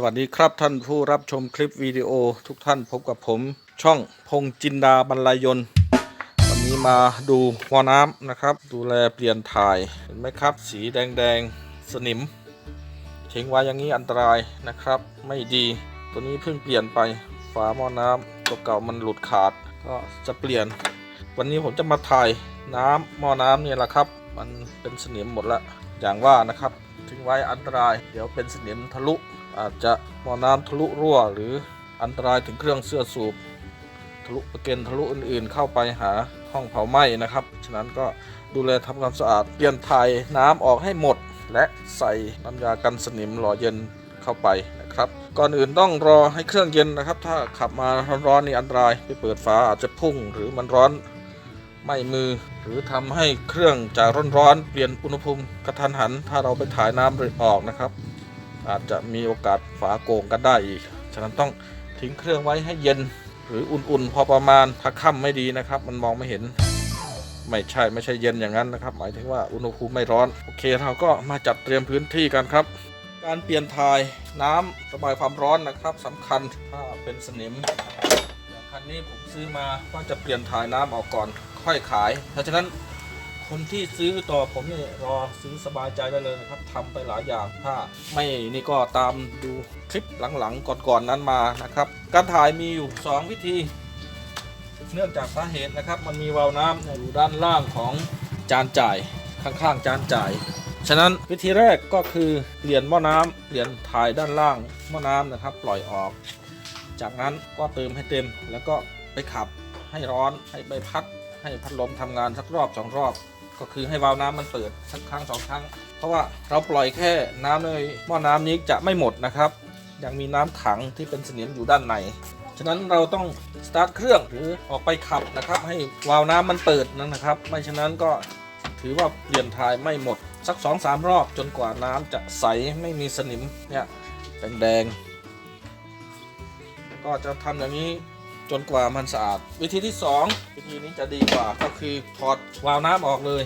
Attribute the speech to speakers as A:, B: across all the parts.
A: สวัสดีครับท่านผู้รับชมคลิปวิดีโอทุกท่านพบกับผมช่องพงจินดาบรรลัยยนต์วันนี้มาดูหม้อน้ำนะครับ ดูแลเปลี่ยนถ่ายเห็นไหมครับ สีแดงๆ สนิมทิ้งไว้อย่างนี้อันตรายนะครับ ไม่ดี ตัวนี้เพิ่งเปลี่ยนไปฝาหม้อน้ำตัวเก่ามันหลุดขาด ก็จะเปลี่ยน วันนี้ผมจะมาถ่ายน้ำหม้อน้ำเนี่ยแหละครับ มันเป็นสนิมหมดละอย่างว่านะครับทิ้งไว้อันตราย เดี๋ยวเป็นสนิมทะลุ อาจจะหม้อน้ำทะลุรั่ว หรืออันตรายถึงเครื่องเสื้อสูบทะลุประเก็นทะลุอื่นๆ เข้าไปหาห้องเผาไหม้นะครับ ฉะนั้นก็ดูแลทำความสะอาดเปลี่ยนถ่ายน้ำออกให้หมด และใส่น้ำยากันสนิมหล่อเย็นเข้าไปนะครับก่อนอื่นต้องรอให้เครื่องเย็นนะครับ ถ้าขับมาร้อนๆนี่อันตรายไปเปิดฝาอาจจะพุ่งหรือมันร้อนไหม้มือ หรือทำให้เครื่องจากร้อนๆเปลี่ยนอุณหภูมิกระทันหัน ถ้าเราไปถ่ายน้ำออกนะครับ อาจจะมีโอกาสฝาโกงกันได้อีก ฉะนั้นต้องทิ้งเครื่องไว้ให้เย็น หรืออุ่นๆ พอประมาณถ้าค่ำไม่ดีนะครับ มันมองไม่เห็น ไม่ใช่ไม่ใช่เย็นอย่างนั้นนะครับ หมายถึงว่าอุณหภูมิไม่ร้อน โอเคเราก็มาจัดเตรียมพื้นที่กันครับ การเปลี่ยนถ่ายน้ำระบายความร้อนนะครับสำคัญถ้าเป็นสนิมอย่างคันนี้ผมซื้อมาก็จะเปลี่ยนถ่ายน้ำออกก่อนค่อยขายเพราะฉะนั้น คนที่ซื้อต่อผมเนี่ยรอซื้อสบายใจได้เลยนะครับทำไปหลายอย่างถ้าไม่นี่ก็ตามดูคลิปหลังๆก่อนๆนั้นมานะครับ การถ่ายมีอยู่ 2 วิธี เนื่องจากสาเหตุนะครับ มันมีวาล์วน้ำอยู่ด้านล่างของจานจ่ายข้างๆจานจ่ายฉะนั้นวิธีแรกก็คือเปลี่ยนหม้อน้ำเปลี่ยนถ่ายด้านล่างหม้อน้ำนะครับ ปล่อยออก จากนั้นก็เติมให้เต็ม แล้วก็ไปขับให้ร้อนให้ใบพัดให้พัดลมทำงานสักรอบสองรอบ ก็คือให้วาล์วน้ำมันเปิดสักครั้งสองครั้ง เพราะว่าเราปล่อยแค่น้ำในหม้อน้ำนี้จะไม่หมดนะครับ ยังมีน้ำขังที่เป็นสนิมอยู่ด้านในฉะนั้นเราต้องสตาร์ทเครื่องหรือออกไปขับนะครับ ให้วาล์วน้ำมันเปิดนั่นนะครับ ไม่ฉะนั้นก็ถือว่าเปลี่ยนทายไม่หมดสัก2อสารอบจนกว่าน้ำจะใสไม่มีสนิมเนี่ยแดงๆก็จะทำอย่างนี้ จนกว่ามันสะอาด วิธีที่ 2 วิธีนี้จะดีกว่าก็คือถอดวาล์วน้ำออกเลย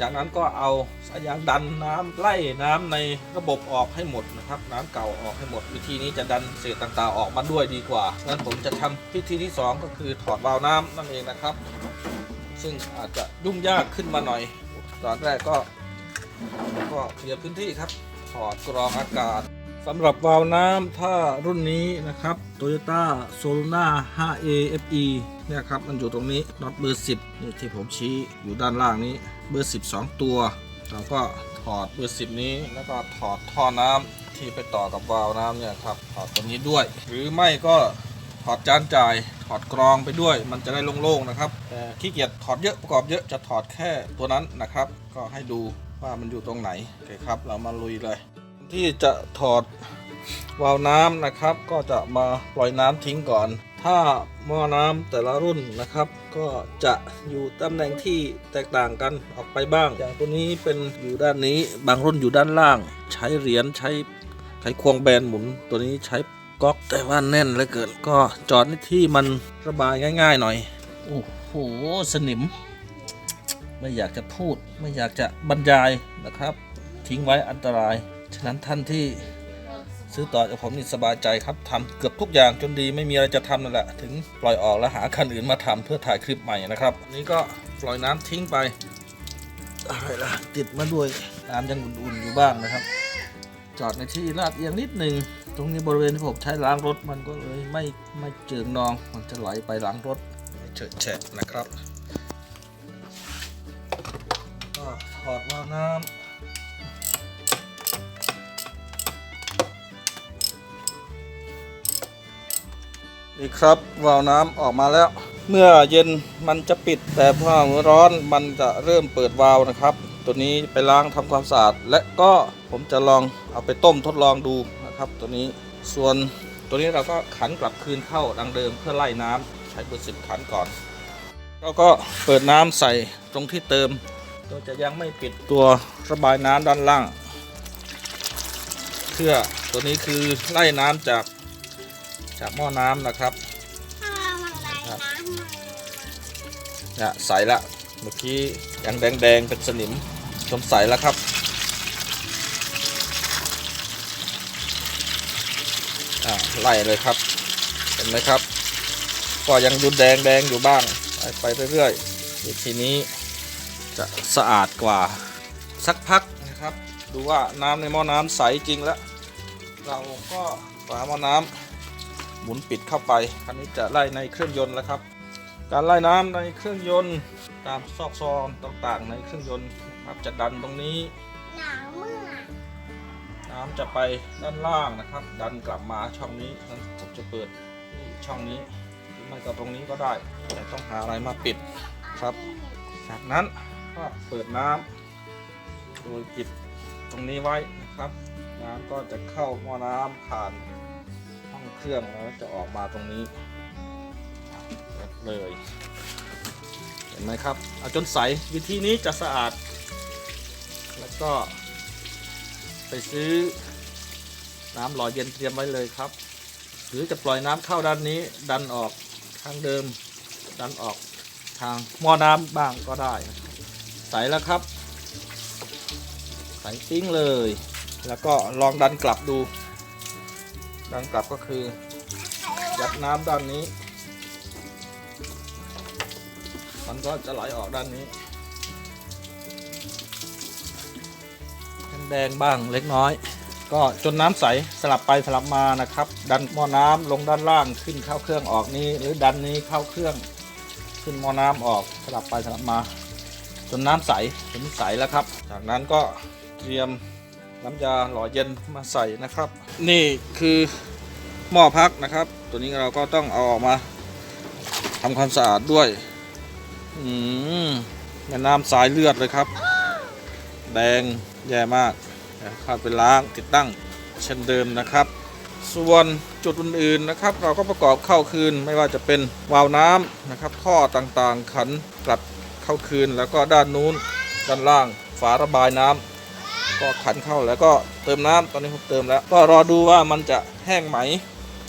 A: จากนั้นก็เอาสายยางดันน้ำไล่น้ำในระบบออกให้หมดนะครับ น้ำเก่าออกให้หมด วิธีนี้จะดันเศษต่างๆออกมาด้วยดีกว่างั้นผมจะทำวิธีที่ 2 ก็คือถอดวาล์วน้ำนั่นเองนะครับ ซึ่งอาจจะยุ่งยากขึ้นมาหน่อยตอนแรกก็ก็เคลียร์พื้นที่ครับถอดกรองอากาศสำหรับวาล์วน้ำถ้ารุ่นนี้นะครับ Toyota Solana 5A FE เนี่ยครับ มันอยู่ตรงนี้น็อตเบอร์ 10นี่ที่ผมชี้อยู่ด้านล่างนี้เบอร์ 12 ตัวเราก็ถอดเบอร์10 นี้แล้วก็ถอดท่อน้ำที่ไปต่อกับวาล์วน้ำเนี่ยครับถอดตัวนี้ด้วย หรือไม่ก็ถอดจานจ่ายถอดกรองไปด้วย มันจะได้โล่งๆนะครับแต่ขี้เกียจถอดเยอะประกอบเยอะจะถอดแค่ตัวนั้นนะครับ ก็ให้ดูว่ามันอยู่ตรงไหนโอเคครับ เรามาลุยเลย ที่จะถอด วาล์วน้ำนะครับก็จะมาปล่อยน้ำทิ้งก่อน ถ้าหม้อน้ำแต่ละรุ่นนะครับ ก็จะอยู่ตำแหน่งที่แตกต่างกันออกไปบ้าง อย่างตัวนี้เป็นอยู่ด้านนี้ บางรุ่นอยู่ด้านล่าง ใช้เหรียญใช้ไขควงแบนหมุน ตัวนี้ใช้ก๊อกแต่ว่าแน่นเหลือเกินก็จอดที่มันระบายง่าย ๆ หน่อยโอ้โหสนิม ไม่อยากจะพูด ไม่อยากจะบรรยายนะครับ ทิ้งไว้อันตราย ฉะนั้นท่านที่ ซื้อต่อจากผมนี่สบายใจครับทำเกือบทุกอย่างจนดีไม่มีอะไรจะทำนั่นแหละ ถึงปล่อยออกแล้วหาคันอื่นมาทำเพื่อถ่ายคลิปใหม่นะครับนนี้ก็ปล่อยน้ำทิ้งไปอะไรล่ะติดมาด้วยน้ำยังอุ่นๆอยู่บ้างนะครับ จอดในที่ลาดเอียงนิดหนึ่งตรงนี้บริเวณที่ผมใช้ล้างรถมันก็เลยไม่ไม่เจิงนอง มันจะไหลไปล้างรถเฉอะแฉะนะครับก็ถอดวาล์วน้ำ นี่ครับวาล์วน้ำออกมาแล้ว เมื่อเย็นมันจะปิด แต่พอร้อนมันจะเริ่มเปิดวาล์วนะครับ ตัวนี้ไปล้างทำความสะอาด และก็ผมจะลองเอาไปต้มทดลองดูนะครับ ตัวนี้ส่วนตัวนี้เราก็ขันกลับคืนเข้าดังเดิมเพื่อไล่น้ำใช้เบอร์สิบขันก่อนแล้วก็เปิดน้ำใส่ตรงที่เติมเราจะยังไม่ปิดตัวระบายน้ำด้านล่างเพื่อตัวนี้คือไล่น้ำจาก จากหม้อน้ำนะครับ
B: ถ้ามันไหลน้ำมา
A: เนี่ยใสละเมื่อกี้ยังแดงๆเป็นสนิมจนใสแล้วครับ อ่าไล่เลยครับ เห็นไหมครับ ก็ยังดูแดงแดงอยู่บ้างไปไปเรื่อยๆวิธีนี้จะสะอาดกว่าสักพักนะครับ ดูว่าน้ำในหม้อน้ำใสจริงแล้ว เราก็ฝาหม้อน้ำ หมุนปิดเข้าไปอันนี้จะไล่ในเครื่องยนต์แล้วครับ การไล่น้ำในเครื่องยนต์ตามซอกซอนต่างๆ ในเครื่องยนต์นะครับจะดันตรงนี้
B: หนาวเมื่อ
A: น้ำจะไปด้านล่างนะครับ ดันกลับมาช่องนี้นั้นผมจะเปิดที่ช่องนี้หรือไม่ก็ตรงนี้ก็ได้ แต่ต้องหาอะไรมาปิดครับ จากนั้นก็เปิดน้ำโดยปิดตรงนี้ไว้นะครับ น้ำก็จะเข้าหม้อน้ำผ่าน เครื่องแล้วจะออกมาตรงนี้เลยเห็นไหมครับเอาจนใสวิธีนี้จะสะอาด แล้วก็ไปซื้อน้ำหล่อเย็นเตรียมไว้เลยครับ หรือจะปล่อยน้ำเข้าด้านนี้ ดันออกทางเดิม ดันออกทางหม้อน้ำบ้างก็ได้ ใสแล้วครับ ใสปิ้งเลย แล้วก็ลองดันกลับดู ดันกลับก็คือยัดน้ำด้านนี้ มันก็จะไหลออกด้านนี้แดงบ้างเล็กน้อย ก็จนน้ำใสสลับไปสลับมานะครับ ดันหม้อน้ำลงด้านล่างขึ้นเข้าเครื่องออกนี้ หรือดันนี้เข้าเครื่องขึ้นหม้อน้ำออกสลับไปสลับมา จนน้ำใสเห็นใสแล้วครับ จากนั้นก็เตรียม น้ำยาหล่อเย็นมาใส่นะครับ นี่คือหม้อพักนะครับ ตัวนี้เราก็ต้องเอาออกมาทำความสะอาดด้วยอืมแม่น้ำสายเลือดเลยครับ แดงแย่มากเข้าไปล้างติดตั้งเช่นเดิมนะครับ ส่วนจุดอื่นๆนะครับ เราก็ประกอบเข้าคืนไม่ว่าจะเป็นวาล์วน้ำนะครับ ท่อต่างๆขันกลับเข้าคืนแล้วก็ด้านนู้นด้านล่างฝาระบายน้ำ ก็ขันเข้าแล้วก็เติมน้ำตอนนี้ผมเติมแล้ว ก็รอดูว่ามันจะแห้งไหม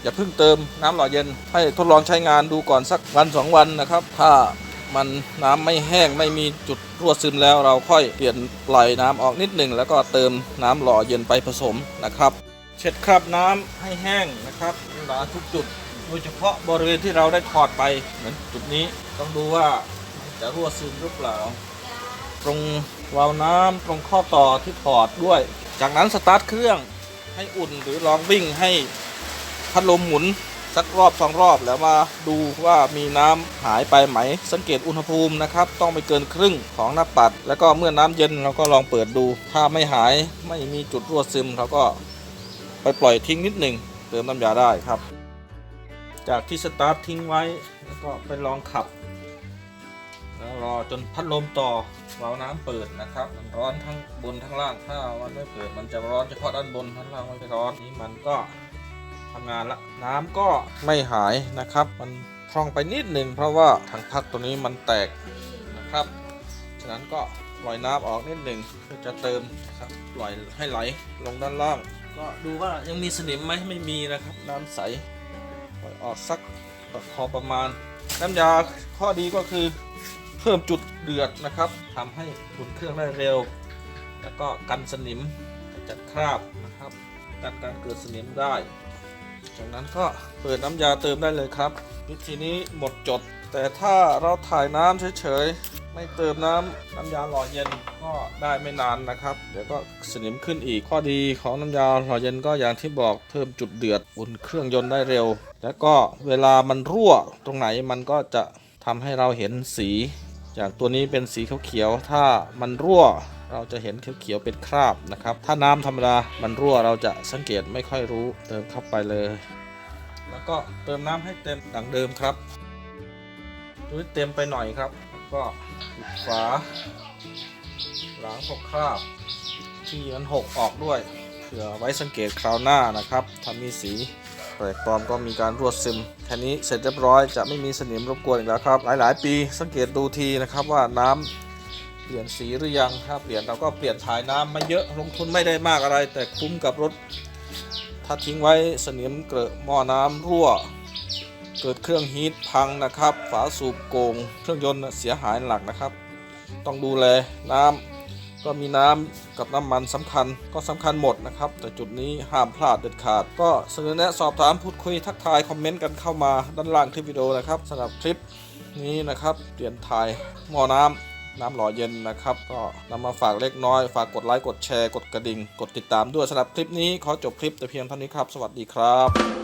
A: อย่าเพิ่งเติมน้ำหล่อเย็น ให้ทดลองใช้งานดูก่อนสักวันสองวันนะครับ ถ้ามันน้ำไม่แห้งไม่มีจุดรั่วซึมแล้วเราค่อยเปลี่ยนปล่อยน้ำออกนิดหนึ่งแล้วก็เติมน้ำหล่อเย็นไปผสมนะครับ เช็ดคราบน้ำให้แห้งนะครับหนาทุกจุด โดยเฉพาะบริเวณที่เราได้ถอดไปเหมือนจุดนี้ต้องดูว่าจะรั่วซึมหรือเปล่า ตรง วาล์วน้ำตรงข้อต่อที่ถอดด้วย จากนั้นสตาร์ทเครื่องให้อุ่นหรือลองวิ่งให้พัดลมหมุนสักรอบสองรอบแล้วมาดูว่ามีน้ำหายไปไหม สังเกตอุณหภูมินะครับ ต้องไม่เกินครึ่งของหน้าปัด แล้วก็เมื่อน้ำเย็นเราก็ลองเปิดดู ถ้าไม่หายไม่มีจุดรั่วซึมเราก็ไปปล่อยทิ้งนิดหนึ่งเติมน้ำยาได้ครับ จากที่สตาร์ททิ้งไว้แล้วก็ไปลองขับ แล้วรอจนพัดลมต่อวาล์วน้ำเปิดนะครับ มันร้อนทั้งบนทั้งล่างถ้ามันไม่เปิดมันจะร้อนเฉพาะด้านบนด้านล่างไม่ร้อนนี่มันก็ทำงานละน้ำก็ไม่หายนะครับ มันพร่องไปนิดหนึ่งเพราะว่าถังพักตัวนี้มันแตกนะครับฉะนั้นก็ปล่อยน้ำออกนิดหนึ่งเพื่อจะเติมครับปล่อยให้ไหลลงด้านล่าง ก็ดูว่ายังมีสนิมไหมไม่มีนะครับน้ำใสปล่อยออกสักพอประมาณน้ำยาข้อดีก็คือ เพิ่มจุดเดือดนะครับทำให้อุ่นเครื่องได้เร็ว แล้วก็กันสนิมจัดคราบนะครับกันการเกิดสนิมได้ จากนั้นก็เปิดน้ำยาเติมได้เลยครับ วิธีนี้หมดจด แต่ถ้าเราถ่ายน้ำเฉยๆ ไม่เติมน้ำน้ำยาหล่อเย็นก็ได้ไม่นานนะครับ เดี๋ยวก็สนิมขึ้นอีกข้อดีของน้ำยาหล่อเย็นก็อย่างที่บอกเพิ่มจุดเดือดอุ่นเครื่องยนต์ได้เร็ว แล้วก็เวลามันรั่วตรงไหนมันก็จะทำให้เราเห็นสี อย่างตัวนี้เป็นสีเขียวๆถ้ามันรั่วเราจะเห็นเขียวๆเป็นคราบนะครับ ถ้าน้ำธรรมดามันรั่วเราจะสังเกตไม่ค่อยรู้เติมเข้าไปเลย แล้วก็เติมน้ำให้เต็มดังเดิมครับดูเต็มไปหน่อยครับ ก็ปิดฝาล้างพวกคราบ ที่มันหกออกด้วยเผื่อไว้สังเกตคราวหน้านะครับถ้ามีสี ปลกปลอมก็มีการรั่วซึมแค่นี้เสร็จเรียบร้อยจะไม่มีสนิมรบกวนอีกแล้วครับ หลายๆ ปีสังเกตดูทีนะครับว่าน้ำเปลี่ยนสีหรือยังถ้าเปลี่ยนเราก็เปลี่ยนถ่ายน้ำไม่เยอะลงทุนไม่ได้มากอะไร แต่คุ้มกับรถ ถ้าทิ้งไว้สนิมเกลอะหม้อน้ำรั่ว เกิดเครื่องฮีทพังนะครับ ฝาสูบโกง เครื่องยนต์เสียหายหลักนะครับ ต้องดูแลน้ำก็มีน้ำ กับน้ำมันสำคัญก็สำคัญหมดนะครับ แต่จุดนี้ห้ามพลาดเด็ดขาด ก็เสนอแนะสอบถามพูดคุยทักทายคอมเมนต์กันเข้ามาด้านล่างคลิปวิดีโอนะครับสำหรับคลิปนี้นะครับเปลี่ยนถ่ายหม้อน้ำน้ำหล่อเย็นนะครับ ก็นำมาฝากเล็กน้อย ฝากกดไลค์ กดแชร์ กดกระดิ่ง กดติดตามด้วยสำหรับคลิปนี้ ขอจบคลิปแต่เพียงเท่านี้ครับ สวัสดีครับ